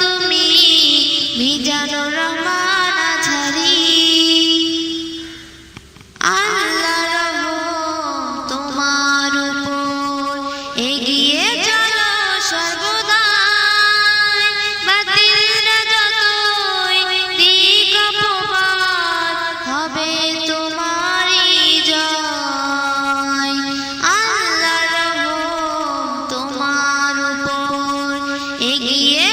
তুমি মিজানুর রহমান আঝারি আল্লাহ তোমার উপর এগিয়ে চলো সর্বদা। দিক হবে তোমারই তোমার এগিয়ে